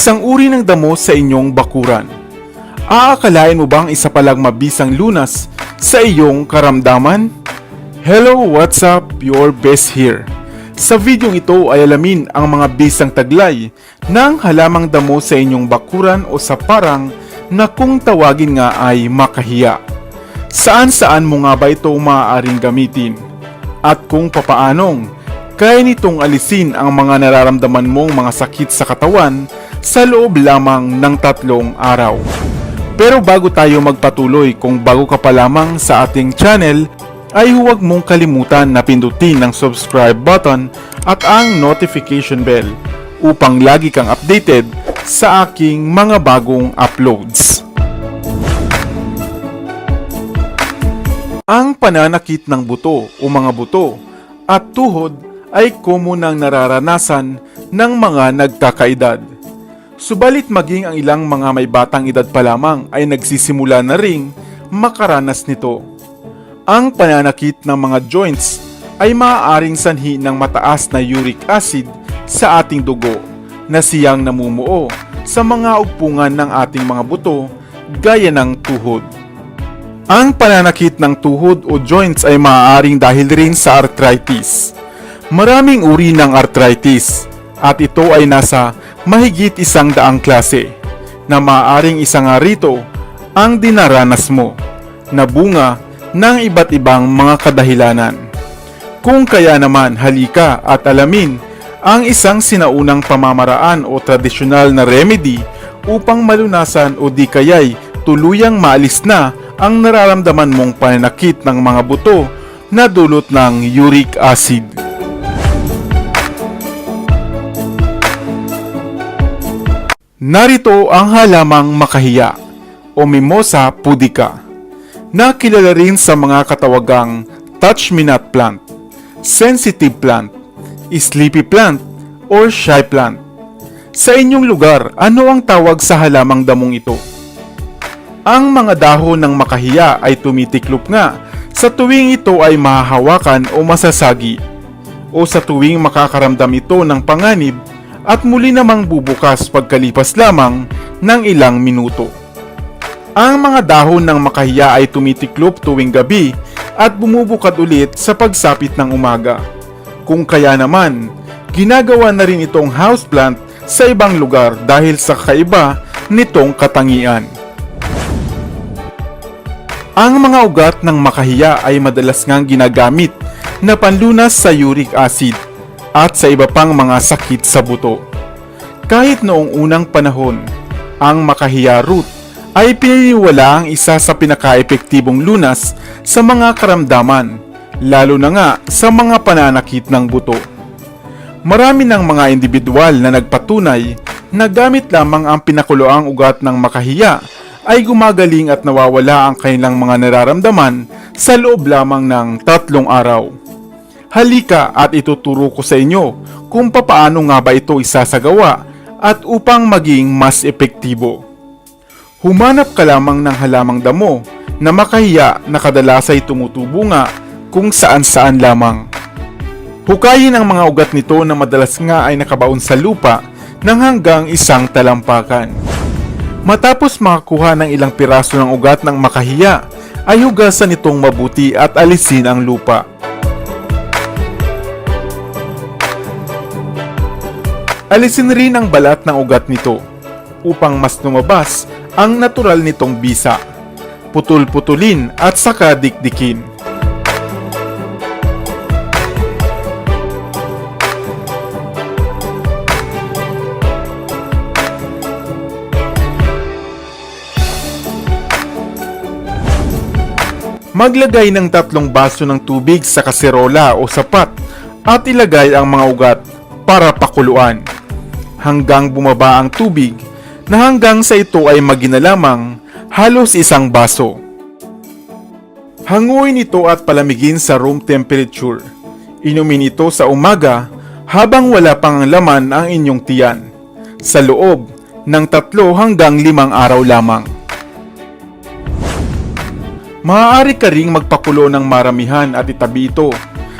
Isang uri ng damo sa inyong bakuran. Aakalain mo bang isa palang mabisang lunas sa iyong karamdaman? Hello, what's up? Your best here. Sa videong ito ay alamin ang mga bisang taglay ng halamang damo sa inyong bakuran o sa parang na kung tawagin nga ay makahiya. Saan-saan mo nga ba ito maaaring gamitin? At kung papaanong kaya nitong alisin ang mga nararamdaman mong mga sakit sa katawan sa loob lamang ng tatlong araw. Pero bago tayo magpatuloy, kung bago ka pa lamang sa ating channel, ay huwag mong kalimutan na pindutin ang subscribe button at ang notification bell upang lagi kang updated sa aking mga bagong uploads. Ang pananakit ng buto o mga buto at tuhod ay komunang nararanasan ng mga nagkakaedad. Subalit maging ang ilang mga may batang edad pa lamang ay nagsisimula na ring makaranas nito. Ang pananakit ng mga joints ay maaaring sanhi ng mataas na uric acid sa ating dugo na siyang namumuo sa mga ugpungan ng ating mga buto gaya ng tuhod. Ang pananakit ng tuhod o joints ay maaaring dahil rin sa arthritis. Maraming uri ng arthritis at ito ay nasa mahigit isang daang klase na maaaring isa nga rito ang dinaranas mo na bunga ng iba't ibang mga kadahilanan. Kung kaya naman halika at alamin ang isang sinaunang pamamaraan o tradisyonal na remedy upang malunasan o di kaya'y tuluyang maalis na ang nararamdaman mong pananakit ng mga buto na dulot ng uric acid. Narito ang halamang makahiya o Mimosa pudica na kilala rin sa mga katawagang touch me not plant, sensitive plant, sleepy plant, or shy plant. Sa inyong lugar, ano ang tawag sa halamang damong ito? Ang mga dahon ng makahiya ay tumitiklop nga sa tuwing ito ay mahahawakan o masasagi o sa tuwing makakaramdam ito ng panganib at muli namang bubukas pagkalipas lamang ng ilang minuto. Ang mga dahon ng makahiya ay tumitiklop tuwing gabi at bumubukad ulit sa pagsapit ng umaga. Kung kaya naman, ginagawa na rin itong houseplant sa ibang lugar dahil sa kaiba nitong katangian. Ang mga ugat ng makahiya ay madalas ngang ginagamit na panlunas sa uric acid at sa iba pang mga sakit sa buto. Kahit noong unang panahon, ang makahiya root ay pininiwala ang isa sa pinaka-epektibong lunas sa mga karamdaman, lalo na nga sa mga pananakit ng buto. Marami ng mga individual na nagpatunay na gamit lamang ang pinakuloang ugat ng makahiya ay gumagaling at nawawala ang kanilang mga nararamdaman sa loob lamang ng tatlong araw. Halika at ituturo ko sa inyo kung papaano nga ba ito isasagawa at upang maging mas epektibo. Humanap ka lamang ng halamang damo na makahiya na kadalas ay tumutubo nga kung saan saan lamang. Hukayin ang mga ugat nito na madalas nga ay nakabaon sa lupa ng hanggang isang talampakan. Matapos makakuha ng ilang piraso ng ugat ng makahiya, ay hugasan itong mabuti at alisin ang lupa. Alisin rin ang balat ng ugat nito upang mas lumabas ang natural nitong bisa. Putul-putulin at saka dikdikin. Maglagay ng tatlong baso ng tubig sa kaserola o sapat at ilagay ang mga ugat para pakuluan hanggang bumaba ang tubig na hanggang sa ito ay magina lamang halos isang baso. Hanguin ito at palamigin sa room temperature. Inumin ito sa umaga habang wala pang laman ang inyong tiyan sa loob ng tatlo hanggang limang araw lamang. Maaari ka ring magpakulo ng maramihan at itabi ito,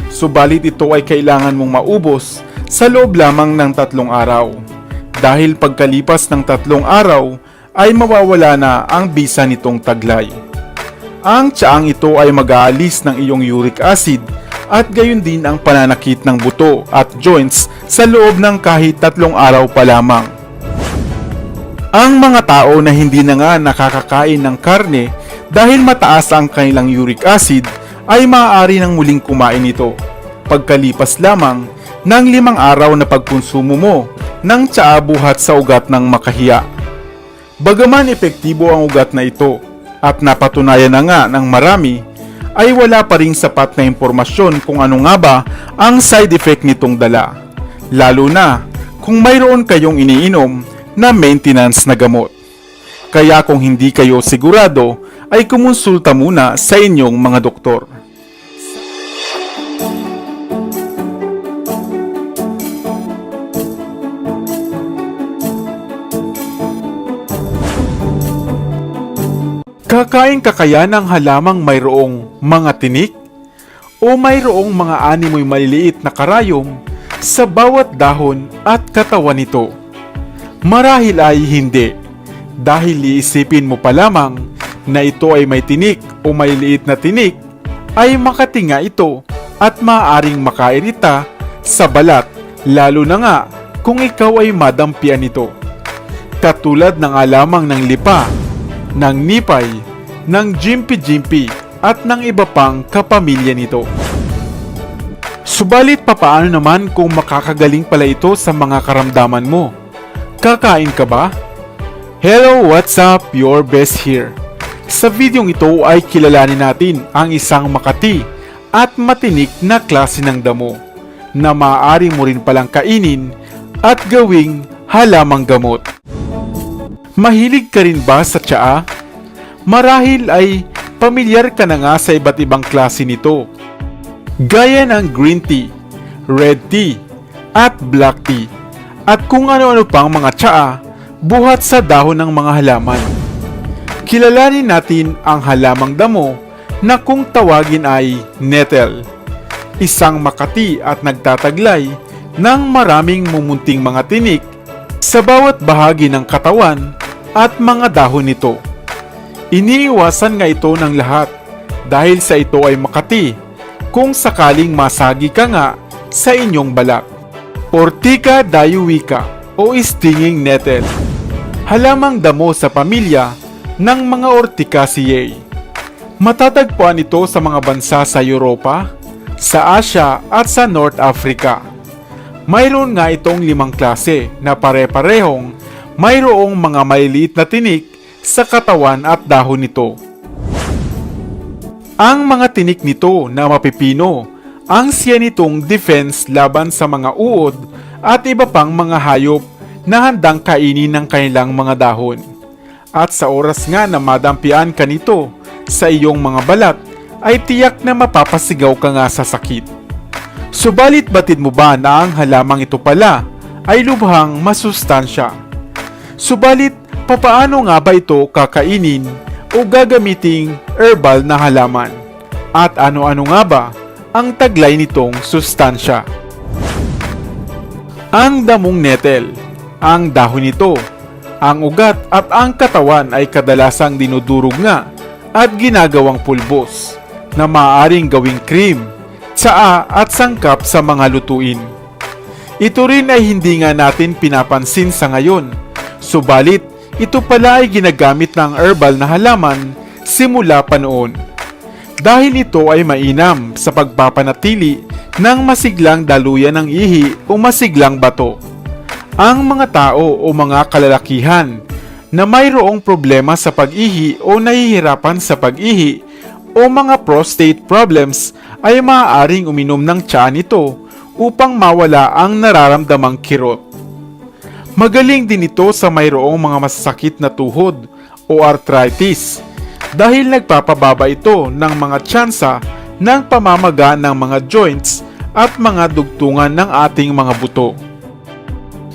subalit ito ay kailangan mong maubos sa loob lamang ng tatlong araw dahil pagkalipas ng tatlong araw ay mawawala na ang bisa nitong taglay. Ang tsaang ito ay mag-aalis ng iyong uric acid at gayon din ang pananakit ng buto at joints sa loob ng kahit tatlong araw pa lamang. Ang mga tao na hindi na nga nakakakain ng karne dahil mataas ang kanilang uric acid ay maaari nang muling kumain ito pagkalipas lamang ng limang araw na pagkonsumo mo ng tsaa buhat sa ugat ng makahiya. Bagaman epektibo ang ugat na ito at napatunayan na nga ng marami, ay wala pa ring sapat na impormasyon kung ano nga ba ang side effect nitong dala. Lalo na kung mayroon kayong iniinom na maintenance na gamot. Kaya kung hindi kayo sigurado, ay kumonsulta muna sa inyong mga doktor. Kakain ka ng halamang mayroong mga tinik? O mayroong mga animoy maliliit na karayom sa bawat dahon at katawan nito? Marahil ay hindi, dahil iisipin mo pa lamang na ito ay may tinik o maliliit na tinik, ay makatinga ito at maaaring makairita sa balat, lalo na nga kung ikaw ay madampian nito. Katulad ng alamang ng lipa, ng nipay, ng jimpi-jimpi at ng iba pang kapamilya nito. Subalit papaano naman kung makakagaling pala ito sa mga karamdaman mo? Kakain ka ba? Hello, what's up? Your best here. Sa videong ito ay kilalanin natin ang isang makati at matinik na klase ng damo na maaari mo rin palang kainin at gawing halamang gamot. Mahilig ka rin ba sa tsaa? Marahil ay pamilyar ka na nga sa iba't ibang klase nito. Gaya ng green tea, red tea, at black tea. At kung ano-ano pang mga tsaa buhat sa dahon ng mga halaman. Kilalanin natin ang halamang damo na kung tawagin ay nettle. Isang makati at nagtataglay ng maraming mumunting mga tinik sa bawat bahagi ng katawan at mga dahon nito. Iniiwasan nga ito ng lahat dahil sa ito ay makati kung sakaling masagi ka nga sa inyong balak. Ortica dayuica o stinging nettle. Halamang damo sa pamilya ng mga Orticaceae. Matatagpuan ito sa mga bansa sa Europa, sa Asia at sa North Africa. Mayroon nga itong limang klase na pare-parehong mayroong mga maliliit na tinik sa katawan at dahon nito. Ang mga tinik nito na mapipino ang siya nitong defense laban sa mga uod at iba pang mga hayop na handang kainin ng kanilang mga dahon. At sa oras nga na madampian ka nito sa iyong mga balat, ay tiyak na mapapasigaw ka nga sa sakit. Subalit batid mo ba na ang halamang ito pala ay lubhang masustansya? Subalit, papaano nga ba ito kakainin o gagamiting herbal na halaman? At ano-ano nga ba ang taglay nitong sustansya? Ang damong nettle, ang dahon nito, ang ugat at ang katawan ay kadalasang dinudurog nga at ginagawang pulbos na maaaring gawing cream, tsaa at sangkap sa mga lutuin. Ito rin ay hindi nga natin pinapansin sa ngayon, subalit ito pala ay ginagamit ng herbal na halaman simula pa noon. Dahil ito ay mainam sa pagpapanatili ng masiglang daluyan ng ihi o masiglang bato. Ang mga tao o mga kalalakihan na mayroong problema sa pag-ihi o nahihirapan sa pag-ihi o mga prostate problems ay maaaring uminom ng tsaa nito upang mawala ang nararamdamang kirot. Magaling din ito sa mayroong mga masasakit na tuhod o arthritis dahil nagpapababa ito ng mga tsansa ng pamamaga ng mga joints at mga dugtungan ng ating mga buto.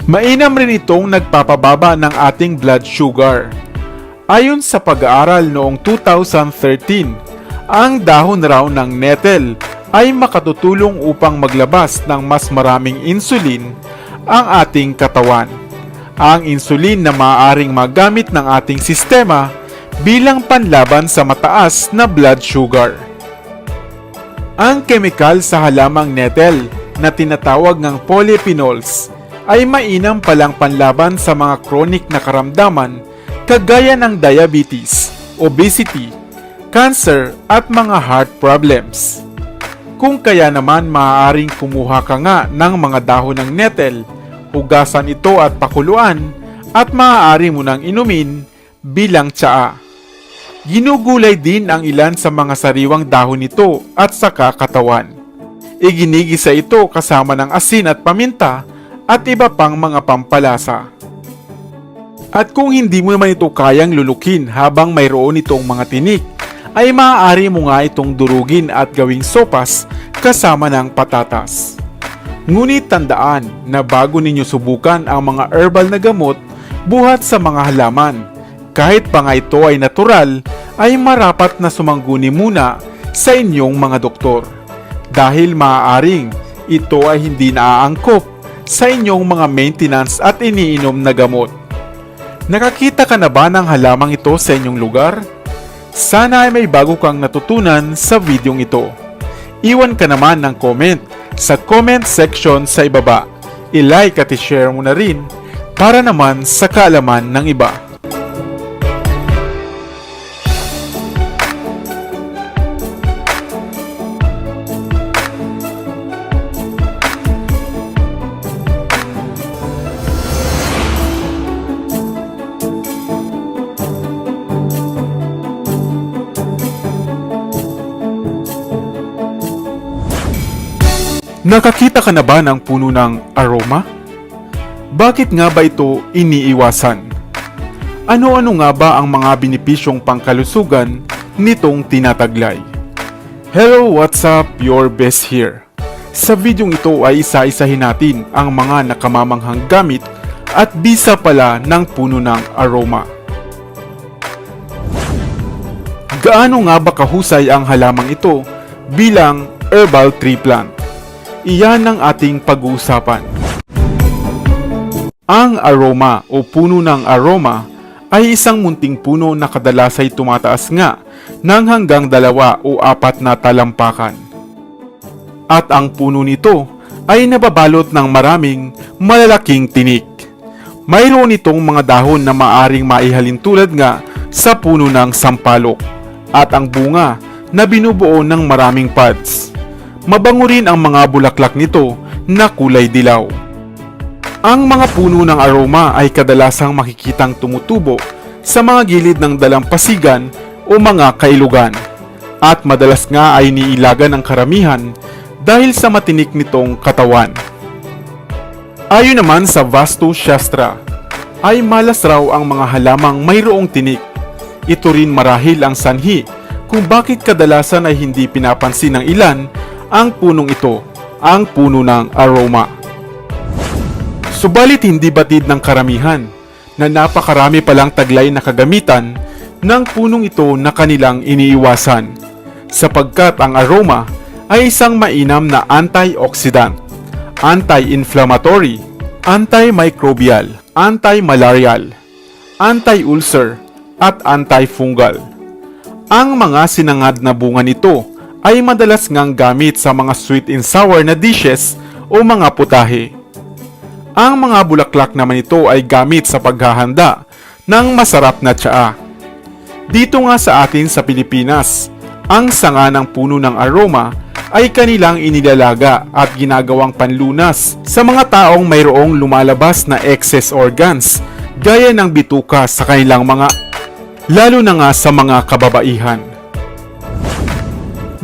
Mainam rin itong nagpapababa ng ating blood sugar. Ayon sa pag-aaral noong 2013, ang dahon raw ng nettle ay makatutulong upang maglabas ng mas maraming insulin ang ating katawan. Ang insulin na maaaring magamit ng ating sistema bilang panlaban sa mataas na blood sugar. Ang kemikal sa halamang nettle na tinatawag ng polyphenols ay mainam palang panlaban sa mga chronic na karamdaman kagaya ng diabetes, obesity, cancer at mga heart problems. Kung kaya naman maaaring kumuha ka nga ng mga dahon ng nettle, hugasan ito at pakuluan at maaari mo nang inumin bilang tsaa. Ginugulay din ang ilan sa mga sariwang dahon nito at saka katawan. Iginigisa ito kasama ng asin at paminta at iba pang mga pampalasa. At kung hindi mo naman ito kayang lulukin habang mayroon itong mga tinik, ay maaari mo nga itong durugin at gawing sopas kasama ng patatas. Ngunit tandaan na bago ninyo subukan ang mga herbal na gamot buhat sa mga halaman, kahit pa nga ito ay natural, ay marapat na sumangguni muna sa inyong mga doktor. Dahil maaaring ito ay hindi naaangkop sa inyong mga maintenance at iniinom na gamot. Nakakita ka na ba ng halamang ito sa inyong lugar? Sana ay may bago kang natutunan sa videong ito. Iwan ka naman ng comment sa comment section sa ibaba. I-like at i-share mo na rin para naman sa kaalaman ng iba. Nakakita ka na ba ng puno ng aroma? Bakit nga ba ito iniiwasan? Ano-ano nga ba ang mga binipisyong pangkalusugan nitong tinataglay? Hello, what's up? Your best here. Sa videong ito ay isa-isahin natin ang mga nakamamanghang gamit at bisa pala ng puno ng aroma. Gaano nga ba kahusay ang halamang ito bilang herbal tree plant? Iyan ang ating pag-uusapan. Ang aroma o puno ng aroma ay isang munting puno na kadalas ay tumataas nga ng hanggang dalawa o apat na talampakan. At ang puno nito ay nababalot ng maraming malalaking tinik. Mayroon itong mga dahon na maaring maihalin tulad nga sa puno ng sampalok at ang bunga na binubuo ng maraming pods. Mabango rin ang mga bulaklak nito na kulay dilaw. Ang mga puno ng aroma ay kadalasang makikitang tumutubo sa mga gilid ng dalampasigan o mga kailugan at madalas nga ay niilaga ng karamihan dahil sa matinik nitong katawan. Ayon naman sa Vastu Shastra, ay malas raw ang mga halamang mayroong tinik. Ito rin marahil ang sanhi kung bakit kadalasan ay hindi pinapansin ng ilan ang punong ito, ang puno ng aroma. Subalit hindi batid ng karamihan na napakarami palang taglay na kagamitan ng punong ito na kanilang iniiwasan sapagkat ang aroma ay isang mainam na antioxidant, anti-inflammatory, antimicrobial, anti-malarial, anti-ulcer, at antifungal. Ang mga sinangad na bunga nito ay madalas ngang gamit sa mga sweet and sour na dishes o mga putahe. Ang mga bulaklak naman ito ay gamit sa paghahanda ng masarap na tsaa. Dito nga sa atin sa Pilipinas, ang sanga ng puno ng aroma ay kanilang inilalaga at ginagawang panlunas sa mga taong mayroong lumalabas na excess organs gaya ng bituka sa kanilang mga lalo na nga sa mga kababaihan.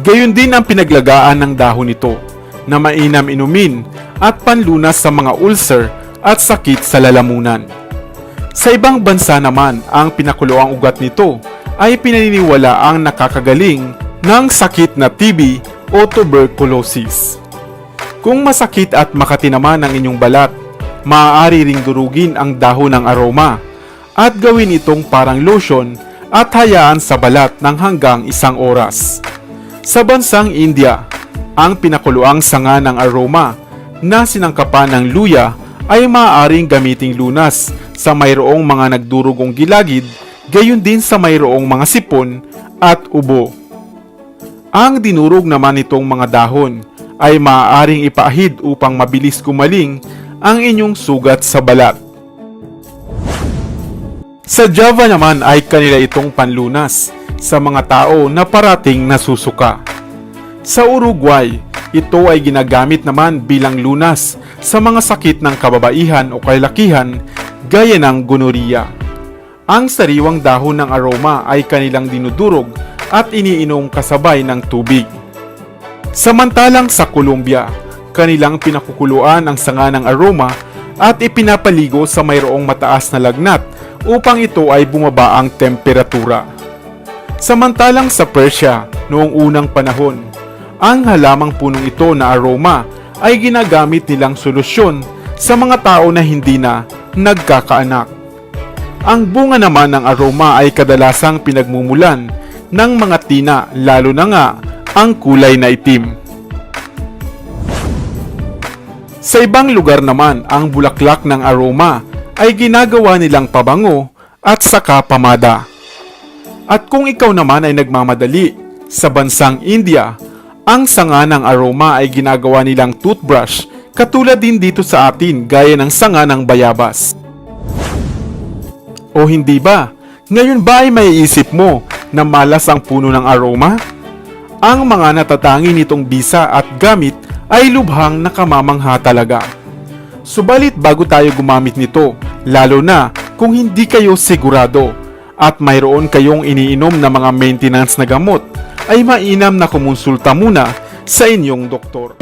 Gayon din ang pinaglagaan ng dahon nito na mainam inumin at panlunas sa mga ulcer at sakit sa lalamunan. Sa ibang bansa naman, ang pinakuloang ugat nito ay pinaniniwala ang nakakagaling ng sakit na TB o tuberculosis. Kung masakit at makati naman ang inyong balat, maaari ring durugin ang dahon ng aroma at gawin itong parang lotion at hayaan sa balat ng hanggang isang oras. Sa bansang India, ang pinakuluang sanga ng aroma na sinangkapan ng luya ay maaaring gamiting lunas sa mayroong mga nagdurugong gilagid, gayon din sa mayroong mga sipon at ubo. Ang dinurog naman nitong mga dahon ay maaaring ipaahid upang mabilis kumaling ang inyong sugat sa balat. Sa Java naman ay kanila itong panlunas sa mga tao na parating nasusuka. Sa Uruguay, ito ay ginagamit naman bilang lunas sa mga sakit ng kababaihan o kailakihan gaya ng gonorrhea. Ang sariwang dahon ng aroma ay kanilang dinudurog at iniinom kasabay ng tubig. Samantalang sa Colombia, kanilang pinakukuluan ang sanga ng aroma at ipinapaligo sa mayroong mataas na lagnat upang ito ay bumaba ang temperatura. Samantalang sa Persia, noong unang panahon, ang halamang punong ito na aroma ay ginagamit nilang solusyon sa mga tao na hindi na nagkakaanak. Ang bunga naman ng aroma ay kadalasang pinagmumulan ng mga tina lalo na nga ang kulay na itim. Sa ibang lugar naman, ang bulaklak ng aroma ay ginagawa nilang pabango at saka pamada. At kung ikaw naman ay nagmamadali, sa bansang India, ang sanga ng aroma ay ginagawa nilang toothbrush katulad din dito sa atin gaya ng sanga ng bayabas. O hindi ba? Ngayon ba ay maiisip mo na malas ang puno ng aroma? Ang mga natatangi nitong bisa at gamit ay lubhang nakamamangha talaga. Subalit bago tayo gumamit nito, lalo na kung hindi kayo sigurado at mayroon kayong iniinom na mga maintenance na gamot, ay mainam na kumonsulta muna sa inyong doktor.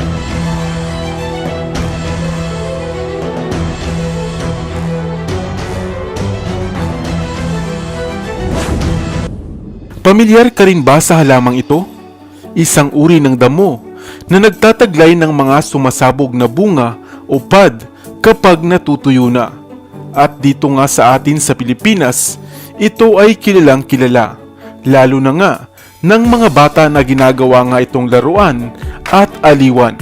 Pamilyar ka rin ba sa halamang ito? Isang uri ng damo na nagtataglay ng mga sumasabog na bunga o pad kapag natutuyo na. At dito nga sa atin sa Pilipinas, ito ay kilalang kilala, lalo na nga ng mga bata na ginagawa nga itong laruan at aliwan.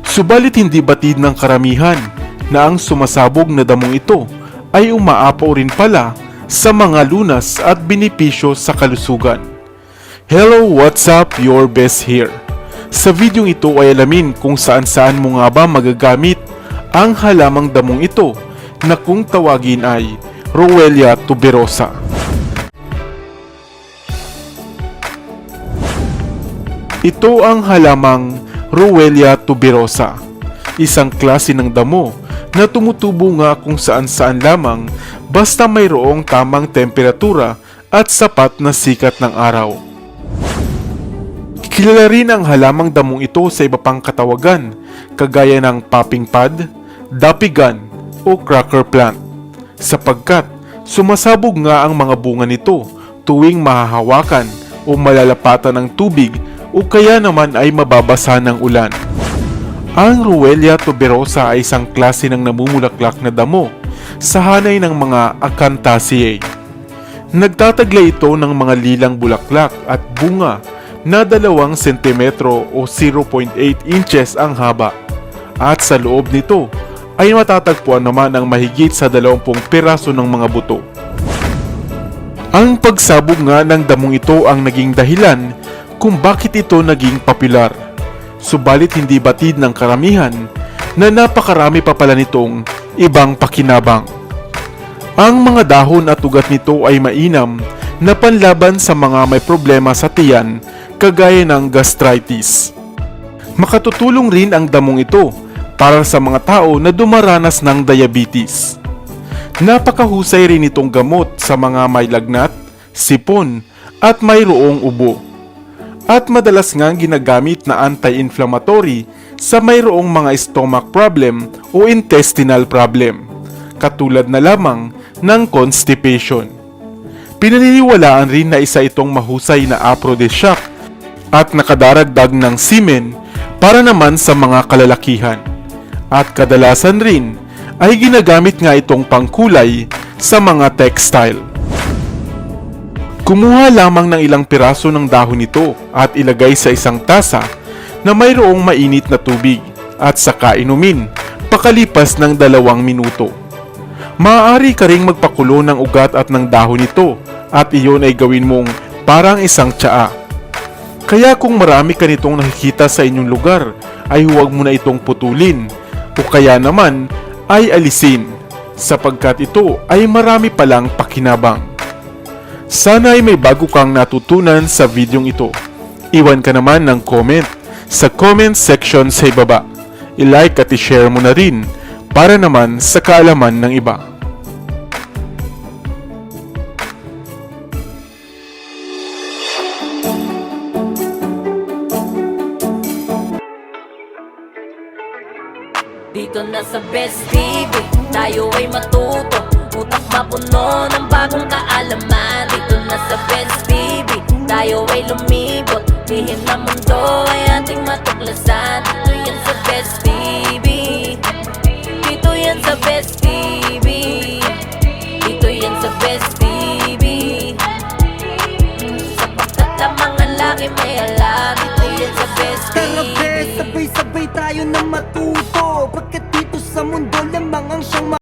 Subalit hindi batid ng karamihan na ang sumasabog na damong ito ay umaapaw rin pala sa mga lunas at binipisyo sa kalusugan. Hello, what's up? Your best here. Sa videong ito ay alamin kung saan saan mo nga ba magagamit ang halamang damong ito na kung tawagin ay Rowelia tuberosa. Ito ang halamang Rowelia tuberosa, isang klase ng damo na tumutubo nga kung saan saan lamang basta mayroong tamang temperatura at sapat na sikat ng araw. Kilala rin ang halamang damong ito sa iba pang katawagan, kagaya ng popping pad, dapigan, o cracker plant, sapagkat sumasabog nga ang mga bunga nito tuwing mahahawakan o malalapatan ng tubig o kaya naman ay mababasa ng ulan. Ang Ruelia tuberosa ay isang klase ng namumulaklak na damo sa hanay ng mga Acanthaceae. Nagtataglay ito ng mga lilang bulaklak at bunga na dalawang sentimetro o 0.8 inches ang haba. At sa loob nito ay matatagpuan naman ang mahigit sa 20 piraso ng mga buto. Ang pagsabog nga ng damong ito ang naging dahilan kung bakit ito naging popular. Subalit hindi batid ng karamihan na napakarami pa pala nitong ibang pakinabang. Ang mga dahon at ugat nito ay mainam na panlaban sa mga may problema sa tiyan kagaya ng gastritis. Makatutulong rin ang damong ito para sa mga tao na dumaranas ng diabetes. Napakahusay rin itong gamot sa mga may lagnat, sipon, at mayroong ubo. At madalas nga ginagamit na anti-inflammatory sa mayroong mga stomach problem o intestinal problem, katulad na lamang ng constipation. Pinaniniwalaan rin na isa itong mahusay na aphrodisiac at nakadaragdag ng semen para naman sa mga kalalakihan. At kadalasan rin ay ginagamit nga itong pangkulay sa mga textile. Kumuha lamang ng ilang piraso ng dahon nito at ilagay sa isang tasa na mayroong mainit na tubig at saka inumin. makalipas ng dalawang minuto. Maaari ka ring magpakulo ng ugat at ng dahon nito at iyon ay gawin mong parang isang tsaa. Kaya kung marami ka nitong nakikita sa inyong lugar, ay huwag mo na itong putulin kaya naman ay alisin sapagkat ito ay marami palang pakinabang. Sana ay may bago kang natutunan sa videong ito. Iwan ka naman ng comment sa comment section sa ibaba. I-like at i-share mo na rin para naman sa kaalaman ng iba. Dito na sa Best TV, tayo ay matuto. Utak mapuno ng bagong kaalaman? Dito na sa Best TV, tayo ay lumibot. Lihim na mundo ay ating matuklasan. Dito yan sa Best TV Dito yan sa Best TV Dito yan sa Best TV Sapagkat ang mga laki may alam Dito yan sa Best TV Tara sabay-sabay tayo na matuto mundo lamang ang siyang